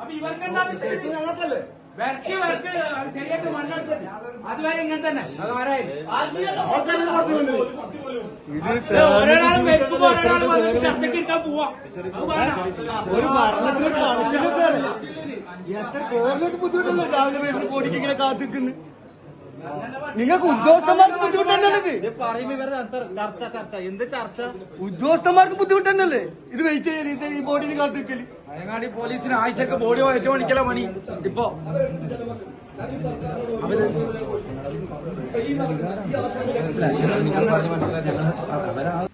അപ്പൊ ഇവർക്കെന്താ ഇത്? വരച്ച് വരച്ച് അത് ശരിയായിട്ട് മണ്ണെടുത്തിട്ട് അതുവരെ ഇങ്ങനെ തന്നെ. അത് ചർച്ചയ്ക്ക് ഇരിക്കാൻ പോവാ. ഒരു സാറേ. എത്ര ബുദ്ധിമുട്ടല്ലേ? രാവിലെ വരുന്ന കോടിക്ക് ഇങ്ങനെ കാത്തിക്കുന്നു നിങ്ങൾക്ക് ഉദ്യോഗസ്ഥന്മാർക്ക് ബുദ്ധിമുട്ട് തന്നെയല്ലേ ചർച്ച ചർച്ച. എന്ത് ചർച്ച? ഉദ്യോഗസ്ഥന്മാർക്ക് ബുദ്ധിമുട്ട് തന്നെയല്ലേ ഇത് വെയിറ്റ് ചെയ്യൽ ഇത് ഈ ബോഡിയിൽ കാത്തിക്കൽ വയനാട് പോലീസിന് ആഴ്ചക്ക് ബോഡി ഏറ്റവും മണിക്കല പണി? ഇപ്പൊ.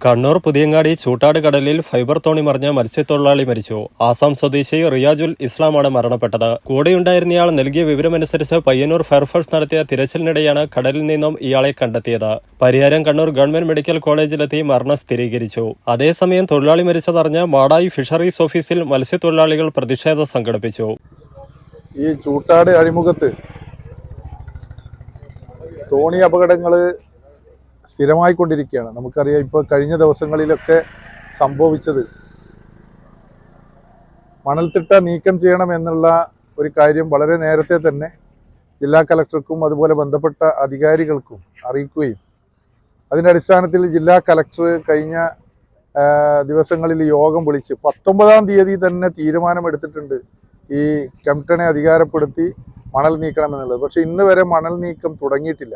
കണ്ണൂർ പുതിയങ്ങാടി ചൂട്ടാട് കടലിൽ ഫൈബർ തോണി മറിഞ്ഞ മത്സ്യത്തൊഴിലാളി മരിച്ചു. ആസാം സ്വദേശി റിയാജുൽ ഇസ്ലാമാണ് മരണപ്പെട്ടത്. കൂടെയുണ്ടായിരുന്നയാൾ നൽകിയ വിവരമനുസരിച്ച് പയ്യന്നൂർ ഫയർഫോഴ്സ് നടത്തിയ തിരച്ചിലിനിടെയാണ് കടലിൽ നിന്നും ഇയാളെ കണ്ടെത്തിയത്. പരിയാരം കണ്ണൂർ ഗവൺമെന്റ് മെഡിക്കൽ കോളേജിലെത്തി മരണം സ്ഥിരീകരിച്ചു. അതേസമയം തൊഴിലാളി മരിച്ചതറിഞ്ഞ് മാടായി ഫിഷറീസ് ഓഫീസിൽ മത്സ്യത്തൊഴിലാളികൾ പ്രതിഷേധം സംഘടിപ്പിച്ചു. ഈ ചൂട്ടാട് അഴിമുഖത്ത് തോണി അപകടങ്ങൾ സ്ഥിരമായിക്കൊണ്ടിരിക്കുകയാണ്. നമുക്കറിയാം ഇപ്പോൾ കഴിഞ്ഞ ദിവസങ്ങളിലൊക്കെ സംഭവിച്ചത് മണൽത്തിട്ട നീക്കം ചെയ്യണം എന്നുള്ള ഒരു കാര്യം വളരെ നേരത്തെ തന്നെ ജില്ലാ കലക്ടർക്കും അതുപോലെ ബന്ധപ്പെട്ട അധികാരികൾക്കും അറിയിക്കുകയും അതിന്റെ അടിസ്ഥാനത്തിൽ ജില്ലാ കലക്ടർ കഴിഞ്ഞ ദിവസങ്ങളിൽ യോഗം വിളിച്ച് പത്തൊമ്പതാം തീയതി തന്നെ തീരുമാനമെടുത്തിട്ടുണ്ട്. ഈ കെംപ്ടണെ അധികാരപ്പെടുത്തി മണൽ നീക്കണം എന്നുള്ളത് പക്ഷെ ഇന്ന് വരെ മണൽ നീക്കം തുടങ്ങിയിട്ടില്ല.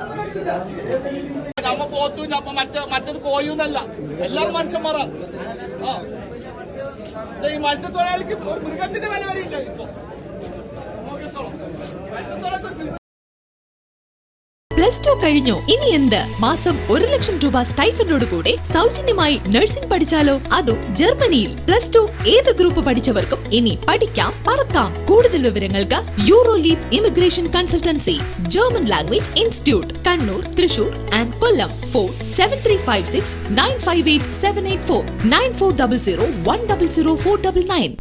നമ്മ പോത്തൂല്ല അപ്പൊ മറ്റേ മറ്റത് കോയൂന്നല്ല എല്ലാവരും മനുഷ്യന്മാരാണ് ആ. ഈ മത്സ്യത്തൊഴിലാളിക്ക് മൃഗത്തിന്റെ വില വരില്ല ഇപ്പൊ. പ്ലസ് ടു കഴിഞ്ഞു. ഇനി എന്ത്? മാസം ഒരു ലക്ഷം രൂപ സ്റ്റൈഫൻഡോട് കൂടെ സൗജന്യമായി നഴ്സിംഗ് പഠിച്ചാലോ? അതും ജർമ്മനിയിൽ. പ്ലസ് ടു ഏത് ഗ്രൂപ്പ് പഠിച്ചവർക്കും ഇനി പഠിക്കാം പറക്കാം കൂടുതൽ വിവരങ്ങൾക്ക് euro leap immigration consultancy German language institute Kannur Thrissur and Kollam four seven three five six nine five eight seven eight four nine four double zero one double zero four double nine